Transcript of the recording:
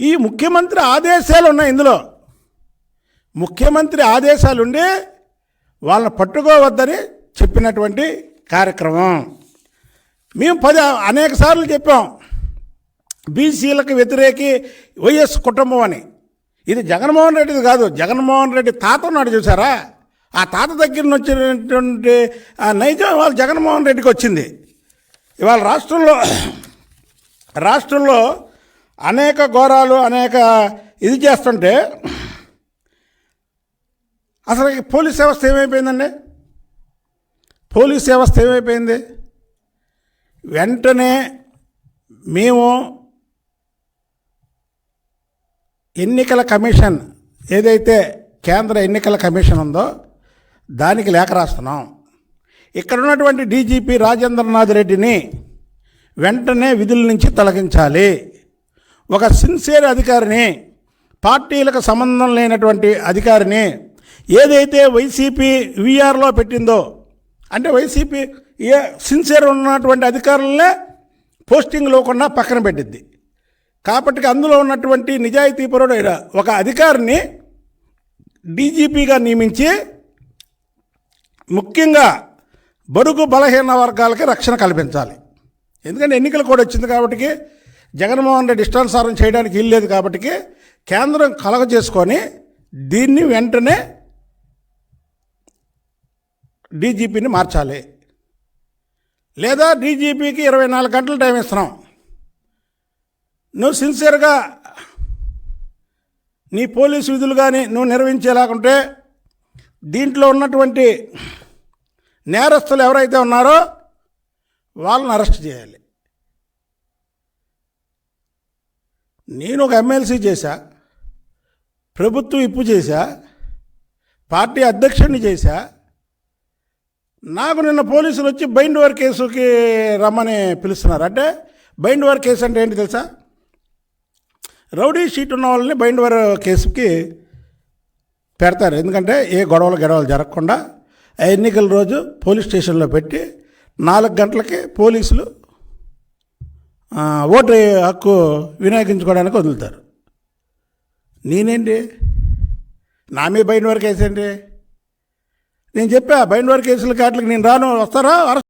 ఈ ముఖ్యమంత్రి ఆదేశాలు ఉన్నాయి ఇందులో. ముఖ్యమంత్రి ఆదేశాలు ఉండి వాళ్ళని పట్టుకోవద్దని చెప్పినటువంటి కార్యక్రమం. మేము పది అనేక సార్లు చెప్పాం. బీసీలకు వ్యతిరేకి వైఎస్ కుటుంబం అని. ఇది జగన్మోహన్ రెడ్డిది కాదు జగన్మోహన్ రెడ్డి తాత ఉన్నాడు చూసారా? ఆ తాత దగ్గర నుంచి వచ్చినటువంటి ఆ నైజం ఇవాళ జగన్మోహన్ రెడ్డికి వచ్చింది. ఇవాళ రాష్ట్రంలో రాష్ట్రంలో అనేక ఘోరాలు అనేక ఇది చేస్తుంటే అసలు ఈ పోలీస్ వ్యవస్థ ఏమైపోయిందండి? పోలీస్ వ్యవస్థ ఏమైపోయింది? వెంటనే మేము ఎన్నికల కమిషన్ ఏదైతే కేంద్ర ఎన్నికల కమిషన్ ఉందో దానికి లేఖ రాస్తున్నాం. ఇక్కడ ఉన్నటువంటి డీజీపీ రాజేంద్రనాథ్ రెడ్డిని వెంటనే విధుల నుంచి తొలగించాలి. ఒక సిన్సియర్ అధికారిని పార్టీలకు సంబంధం లేనటువంటి అధికారిని ఏదైతే వైసీపీ విఆర్లో పెట్టిందో అంటే వైసీపీ ఏ సిన్సియర్ ఉన్నటువంటి అధికారులనే పోస్టింగ్ లేకుండా పక్కన పెట్టింది కాబట్టి అందులో ఉన్నటువంటి నిజాయితీపరుడు ఒక అధికారిని డీజీపీగా నియమించి ముఖ్యంగా బడుగు బలహీన వర్గాలకి రక్షణ కల్పించాలి. ఎందుకంటే ఎన్నికలు కూడా వచ్చింది కాబట్టి జగన్మోహన్ రెడ్డి ఇష్టానుసారం చేయడానికి వీల్లేదు కాబట్టి కేంద్రం కలగ చేసుకొని దీన్ని వెంటనే డీజీపీని మార్చాలి. లేదా డీజీపీకి ఇరవై నాలుగు గంటలు టైం ఇస్తున్నాం. నువ్వు సిన్సియర్గా నీ పోలీసు విధులు కానీ నువ్వు నిర్వహించేలాగుంటే దీంట్లో ఉన్నటువంటి నేరస్తులు ఎవరైతే ఉన్నారో వాళ్ళని అరెస్ట్ చేయాలి. నేను ఒక ఎమ్మెల్సీ చేశా ప్రభుత్వం ఇప్పు చేశా పార్టీ అధ్యక్షుడిని చేశా. నాకు నిన్న పోలీసులు వచ్చి బైండ్ వర్ కేసుకి రమ్మని పిలుస్తున్నారు. అంటే బైండ్ వర్ కేసు అంటే ఏంటి తెలుసా? రౌడీ షీట్ ఉన్న వాళ్ళని బైండ్ వర్ కేసుకి పెడతారు. ఎందుకంటే ఏ గొడవలు గొడవలు జరగకుండా ఎన్నికల రోజు పోలీస్ స్టేషన్లో పెట్టి నాలుగు గంటలకి పోలీసులు ఓటు హక్కు వినియోగించుకోవడానికి వదులుతారు. నేనేంటి? నా మీద బయట వరకు వేసేయండి ఏంటి నేను చెప్పా బయట వరకు కేసుల కాట్లకి నేను రాను వస్తారా?